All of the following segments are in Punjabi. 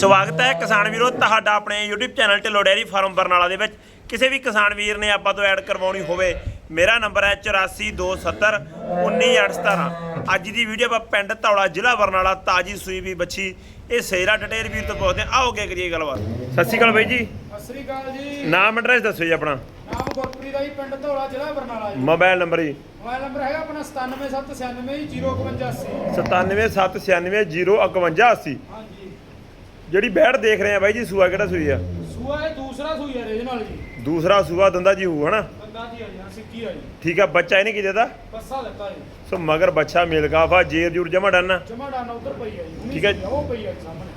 ਸਵਾਗਤ ਹੈ ਕਿਸਾਨ ਵੀਰੋ ਤੁਹਾਡਾ ਆਪਣੇ YouTube channel Dhillon dairy farm Barnala ਦੇ ਵਿੱਚ। ਕਿਸੇ ਵੀ ਕਿਸਾਨ ਵੀਰ ਨੇ ਆਪਾਂ ਤੋਂ ਐਡ ਕਰਵਾਉਣੀ ਹੋਵੇ ਮੇਰਾ ਨੰਬਰ ਹੈ 8427 19817 ਅੱਜ ਦੀ ਵੀਡੀਓ ਆਪਾਂ ਪਿੰਡ ਧੌਲਾ ਜ਼ਿਲ੍ਹਾ ਬਰਨਾਲਾ ਤਾਜੀ ਸੂਈ ਵੀ ਬੱਚੀ। ਇਹ ਸੇਰਾ ਡਟੇਰ ਵੀਰ ਤੋਂ ਪੁੱਛਦੇ ਹਾਂ। ਆਓ ਅੱਗੇ ਕਰੀਏ ਗੱਲਬਾਤ। ਸਤਿ ਸ਼੍ਰੀ ਅਕਾਲ ਬਾਈ ਜੀ। ਸਤਿ ਸ੍ਰੀ ਅਕਾਲ ਜੀ। ਨਾਮ ਐਡਰੈਸ ਦੱਸੋ ਜੀ ਆਪਣਾ। ਨਾਮ ਗੁਰਪ੍ਰੀਤ ਆ ਜੀ ਪਿੰਡ ਧੌਲਾ ਜ਼ਿਲ੍ਹਾ ਬਰਨਾਲਾ ਜੀ। ਮੋਬਾਈਲ ਨੰਬਰ ਜੀ। ਮੋਬਾਈਲ ਨੰਬਰ ਹੈਗਾ ਆਪਣਾ 9779605180 9779605180 ਹਾਂਜੀ ਜਿਹੜੀ ਬੈੜ ਦੇਖ ਰਹੇ ਆ ਬਾਈ ਜੀ ਸੂਆ ਕਿਹੜਾ ਸੂਈ ਆ? ਸੂਆ ਇਹ ਦੂਸਰਾ ਸੂਈ ਹੈ ਰੀਜਨਲ ਜੀ। ਦੂਸਰਾ ਸੂਆ ਦੰਦਾ ਜੀ ਹੂ ਹਨਾ? ਬੰਦਾ ਜੀ ਆ ਜੀ ਹਾਂ, ਸਿੱਕੀ ਆ ਜੀ। ਠੀਕ ਆ ਬੱਚਾ ਇਹਨੇ ਕੀ ਦੇਦਾ ਬੱਸਾ ਦਿੱਤਾ ਜੀ। ਸੋ ਮਗਰ ਬੱਚਾ ਮਿਲ ਗਾਫਾ ਜੇਰ ਜੂਰ ਜਮਾ ਡਨ। ਜਮਾ ਡਾਨਾ ਉਧਰ ਪਈ ਆ ਜੀ ਹੁਣੀ ਠੀਕ ਹੈ। ਸੂਈ ਆ, ਉਹ ਪਈ ਆ ਜੀ ਸਾਹਮਣੇ।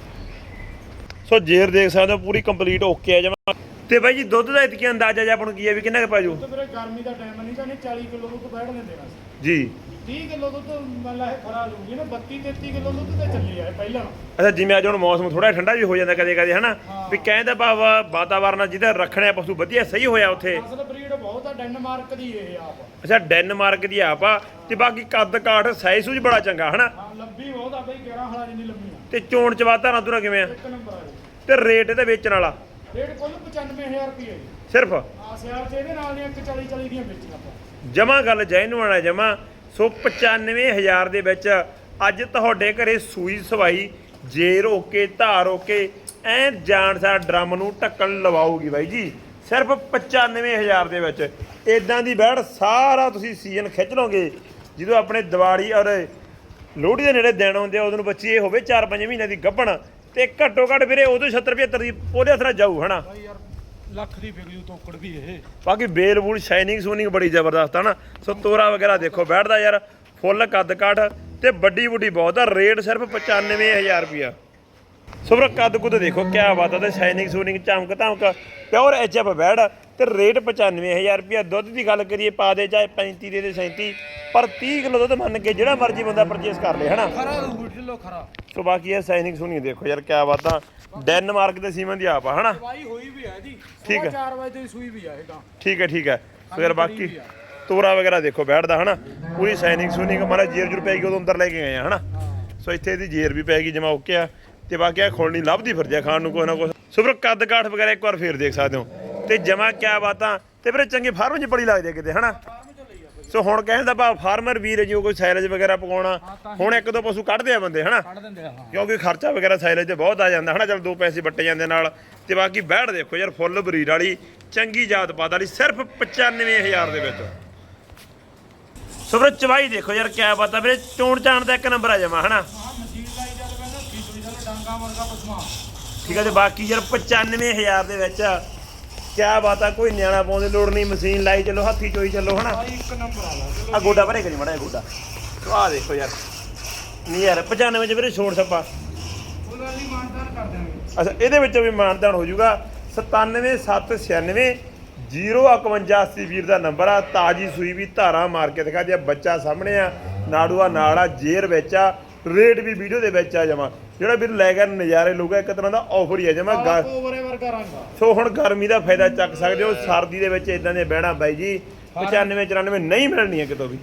ਸੋ ਜੇਰ ਦੇਖ ਸਕਦੇ ਹੋ ਪੂਰੀ ਕੰਪਲੀਟ ਓਕੇ ਆ ਜਮਾ। ਤੇ ਬਾਈ ਜੀ ਦੁੱਧ ਦਾ ਇਤਕੀ ਅੰਦਾਜ਼ਾ ਜਿਹਾ ਆਪਾਂ ਨੂੰ ਕੀ ਹੈ ਵੀ ਕਿੰਨਾ ਕੁ ਪਾਜੂ ਤੇ ਮੇਰੇ ਗਰਮੀ ਦਾ ਟਾਈਮ ਨਹੀਂ ਤਾਂ ਨਹੀਂ 40 ਕਿਲੋ ਦੁੱਧ ਬੈਠ ਨੇ ਦੇਣਾ ਸੀ ਜੀ। 30 ਕਿਲੋ ਦੁੱਧ ਮੰਨ ਲਾ ਇਹ ਖਰਾ ਲੂਗੀ ਨਾ 32 33 ਕਿਲੋ ਦੁੱਧ ਤੇ ਚੱਲੀ ਆ ਇਹ ਪਹਿਲਾਂ। ਅੱਛਾ ਜਿਵੇਂ ਅੱਜ ਹੁਣ ਮੌਸਮ ਥੋੜਾ ਠੰਡਾ ਵੀ ਹੋ ਜਾਂਦਾ ਕਦੇ ਕਦੇ ਹਨਾ। ਵੀ ਕਹਿੰਦਾ ਭਾਵ ਵਾਤਾਵਰਨ ਜਿਹਦਾ ਰੱਖਣਾ ਪਸ਼ੂ ਵਧੀਆ ਸਹੀ ਹੋਇਆ ਉੱਥੇ। ਅਸਲ ਬਰੀਡ ਬਹੁਤ ਆ ਡੈਨਮਾਰਕ ਦੀ ਇਹ ਆਪ। ਅੱਛਾ ਡੈਨਮਾਰਕ ਦੀ ਆਪ ਆ। ਤੇ ਬਾਕੀ ਕੱਦ ਕਾਠ ਸਾਈਜ਼ ਸੂਝ ਬੜਾ ਚੰਗਾ ਹਨਾ? ਲੰਬੀ ਬਹੁਤ ਆ ਬਈ 11 ਹਲਾ ਜਿੰਨੀ ਲੰਬੀ ਆ। ਤੇ ਚੋਣ ਚਵਾ ਧਾਰਾਂ ਧੁਰਾ ਕਿਵੇਂ ਆ? ਇੱਕ ਨੰਬਰ ਆ ਤੇ ਰੇਟ ਇਹਦੇ ਵੇਚਣ ਵਾਲਾ? ਰੇਟ ਕੁੱਲ 95000 ਰੁਪਏ ਸਿਰਫ? ਆ ਸਿਆਲ ਚ ਇਹਦੇ ਨਾਲ ਦੀਆਂ 140 40 ਦੀਆਂ ਵੇਚੀਆਂ ਆਪਾਂ। ਜਮਾ ਗੱਲ ਜੈਨੂਨ ਹੈ ਜਮਾ। ਸੋ 95000 ਦੇ ਵਿੱਚ ਅੱਜ ਤੁਹਾਡੇ ਘਰੇ ਸੂਈ ਸਵਾਈ ਜੇਰ ਓਕੇ ਧਾਰ ਓਕੇ ਐ ਜਾਣ ਸਾ ਡਰਮ ਨੂੰ ਢੱਕਣ ਲਵਾਉਗੀ ਬਾਈ ਜੀ। ਸਿਰਫ 95000 ਦੇ ਵਿੱਚ। ਇਦਾਂ ਦੀ ਬੈੜ ਸਾਰਾ ਤੁਸੀਂ ਸੀਜ਼ਨ ਖਿੱਚ ਲਓਗੇ। ਜਦੋਂ ਆਪਣੇ ਦੀਵਾਲੀ ਔਰ ਲੋਹੜੀ ਦੇ ਨੇੜੇ ਦਿਨ ਆਉਂਦੇ ਆ, ਉਦੋਂ ਨੂੰ ਬੱਚੀ ਇਹ ਹੋਵੇ 4-5 ਮਹੀਨਿਆਂ ਦੀ ਗੱਭਣ ਤੇ ਘੱਟੋ ਘੱਟ ਵੀਰੇ ਉਦੋਂ 70 75 ਦੀ ਉਹਦੇ ਹੱਥ ਜਾਊ, ਹਨਾ? ਬਾਈ ਲੱਖ ਦੀ ਵਿਕ ਜੂ ਤੋਕੜ ਵੀ ਇਹ। ਬਾਕੀ ਬੇਲ ਬੂਲ ਸ਼ਾਈਨਿੰਗ ਸੂਨਿੰਗ ਬੜੀ ਜ਼ਬਰਦਸਤ ਆ ਨਾ। ਸੋ ਤੋਰਾ ਵਗੈਰਾ ਦੇਖੋ ਬੈਠਦਾ ਯਾਰ ਫੁੱਲ ਕੱਦ ਕਾਠ ਤੇ ਵੱਡੀ ਵੱਡੀ ਬਹੁਤ ਆ ਰੇਟ ਸਿਰਫ 95000 ਰੁਪਿਆ ਸੋ ਵੀਰੋ ਕੱਦ ਕੁੱਦ ਦੇਖੋ ਕਿਆ ਬਾਤ ਆ ਤੇ ਸ਼ਾਈਨਿੰਗ ਸੂਨਿੰਗ ਚਮਕ ਧਮਕ ਪਿਓਰ ਐਚਐਫ ਬੈੜ ਤੇ ਰੇਟ 95000 ਰੁਪਿਆ ਦੁੱਧ ਦੀ ਗੱਲ ਕਰੀਏ ਪਾ ਦੇ ਚਾਹੇ 35 ਦੇ ਦੇ 37 ਪਰ 30 ਕਿਲੋ ਦੁੱਧ ਮੰਨ ਕੇ ਜਿਹੜਾ ਮਰਜ਼ੀ ਬੰਦਾ ਪਰਚੇਸ ਕਰ ਲੇ ਹਨਾ? ਖਰਾ ਖਰਾ। ਸੋ ਬਾਕੀ ਇਹ ਸ਼ਾਈਨਿੰਗ ਸੂਨਿੰਗ ਦੇਖੋ ਯਾਰ ਕਿਆ ਬਾਤ ਡੈਨਮਾਰਕ ਦੇ ਸੀਮਨ ਦੀ ਆਪ ਆ ਹਨਾ? ਦਵਾਈ ਹੋਈ ਵੀ ਹੈ ਜੀ। ਠੀਕ ਹੈ। 4 ਵਜੇ ਦੀ ਸੂਈ ਵੀ ਆ ਇਹ ਤਾਂ। ਠੀਕ ਹੈ ਠੀਕ ਹੈ ਯਾਰ ਬਾਕੀ ਤੋਰਾ ਵਗੈਰਾ ਦੇਖੋ ਬੈਠਦਾ ਹਨਾ? ਪੂਰੀ ਸਾਈਨਿੰਗ ਸੂਨਿੰਗ ਮਾਰਾ ਜੇਰ ਜੁਰ ਪੈ ਗਈ ਉਦੋਂ ਅੰਦਰ ਲੈ ਕੇ ਗਏ ਆ ਹਨਾ? ਸੋ ਇੱਥੇ ਇਹਦੀ ਜੇਰ ਵੀ ਪੈ ਗਈ ਜਮਾ ਓਕੇ ਆ। ਤੇ ਬਾਕੀ ਆ ਖੋਲਣੀ ਲੱਭਦੀ ਫਿਰਦੀ ਆ ਖਾਣ ਨੂੰ ਕੋਈ ਨਾ ਕੁਛ ਸੋ ਫਿਰ ਕੱਦ ਕਾਠ ਵਗੈਰਾ ਇੱਕ ਵਾਰ ਫੇਰ ਦੇਖ ਸਕਦੇ ਹੋ। ਤੇ ਜਮਾ ਕਿਆ ਬਾਤਾਂ। ਤੇ ਫਿਰ ਚੰਗੇ ਫਾਰਮ 'ਚ ਬੜੀ ਲੱਗਦੀ ਕਿਤੇ ਹਨਾ? ਸੋ ਹੁਣ ਕਹਿੰਦਾ ਦਾ ਫਾਰਮਰ ਵੀਰ ਜੋ ਕੋਈ ਸਾਇਲਜ ਵਗੈਰਾ ਪਕਾਉਣਾ। ਹੁਣ ਇੱਕ ਦੋ ਪਸ਼ੂ ਕੱਢਦੇ ਆ ਬੰਦੇ ਹਨਾ? ਕੱਢ ਦਿੰਦੇ ਆ ਹਾਂ। ਕਿਉਂਕਿ ਖਰਚਾ ਵਗੈਰਾ ਸਾਇਲਜ ਤੇ ਬਹੁਤ ਆ ਜਾਂਦਾ ਹਨਾ? ਚਲ ਦੋ ਪੈਸੇ ਵੱਟੇ ਜਾਂਦੇ ਨਾਲ। ਤੇ ਬਾਕੀ ਬੈੜ ਦੇਖੋ ਯਾਰ ਫੁੱਲ ਬਰੀਡ ਵਾਲੀ ਚੰਗੀ ਜਾਤ ਪਾਤ ਵਾਲੀ ਸਿਰਫ 95000 ਦੇ ਵਿੱਚ। ਸੋ ਫਿਰ ਚਵਾਈ ਦੇਖੋ ਯਾਰ ਕਿਆ ਬਾਤ ਆ। ਵੀਰੇ ਚੋਣ ਚਾਣ ਦਾ ਇੱਕ ਨੰਬਰ ਆ ਜਾਵਾ ਹਨਾ? ਹਾਂ ਠੀਕ ਹੈ ਤੇ ਬਾਕੀ ਯਾਰ 95000 ਦੇ ਵਿੱਚ ਕਿਆ ਬਾਤ ਆ ਕੋਈ ਨਿਆਣਾ ਪਾਉਣ ਦੀ ਲੋੜ ਨਹੀਂ ਮਸ਼ੀਨ ਲਾਈ ਚੱਲੋ ਹੱਥੀ ਚੋਈ ਚੱਲੋ ਹਨਾ? ਇੱਕ ਨੰਬਰ ਆ ਲਾ ਆ ਗੋਡਾ ਭਰੇ ਕਰੀ ਮੜਾ ਗੋਡਾ। ਆ ਦੇਖੋ ਯਾਰ ਨਹੀਂ ਯਾਰ 95 ਚ ਵੀਰੇ ਛੋੜ ਛੱਪਾ। ਫੁੱਲ ਵਾਲੀ ਮਾਨਦਾਰ ਕਰ ਦਿਆਂਗੇ। ਅੱਛਾ ਇਹਦੇ ਵਿੱਚੋਂ ਵੀ ਮਾਨਦਾਨ ਹੋ ਜਾਊਗਾ। 97796 05180 ਵੀਰ ਦਾ ਨੰਬਰ ਆ। ਤਾਜੀ ਸੂਈ ਵੀ ਧਾਰਾ ਮਾਰ ਕੇ ਦਿਖਾ ਦਿਆ ਬੱਚਾ ਸਾਹਮਣੇ ਆ। ਨਾੜੂਆ ਨਾਲ ਆ ਜੇਰ ਵਿੱਚ ਆ। ਰੇਟ ਵੀ ਵੀਡੀਓ ਦੇ ਵਿੱਚ ਆ ਜਮਾ। ਜਿਹੜਾ ਵੀਰ ਲੈ ਕੇ ਨਜ਼ਾਰੇ ਲਊਗਾ ਇੱਕ ਤਰ੍ਹਾਂ ਦਾ ਆਫਰ ਹੀ ਆ ਜਮਾ ਓਵਰੇ ਵਰਗਾ ਰੰਗ ਆ ਸੋ ਹੁਣ ਗਰਮੀ ਦਾ ਫਾਇਦਾ ਚੱਕ ਸਕਦੇ ਹੋ ਸਰਦੀ ਦੇ ਵਿੱਚ ਇਦਾਂ ਦੇ ਬਹਿਣਾ ਬਾਈ ਜੀ 95 94 ਨਹੀਂ ਮਿਲਣੀਆਂ ਕਿਤੋਂ ਵੀ।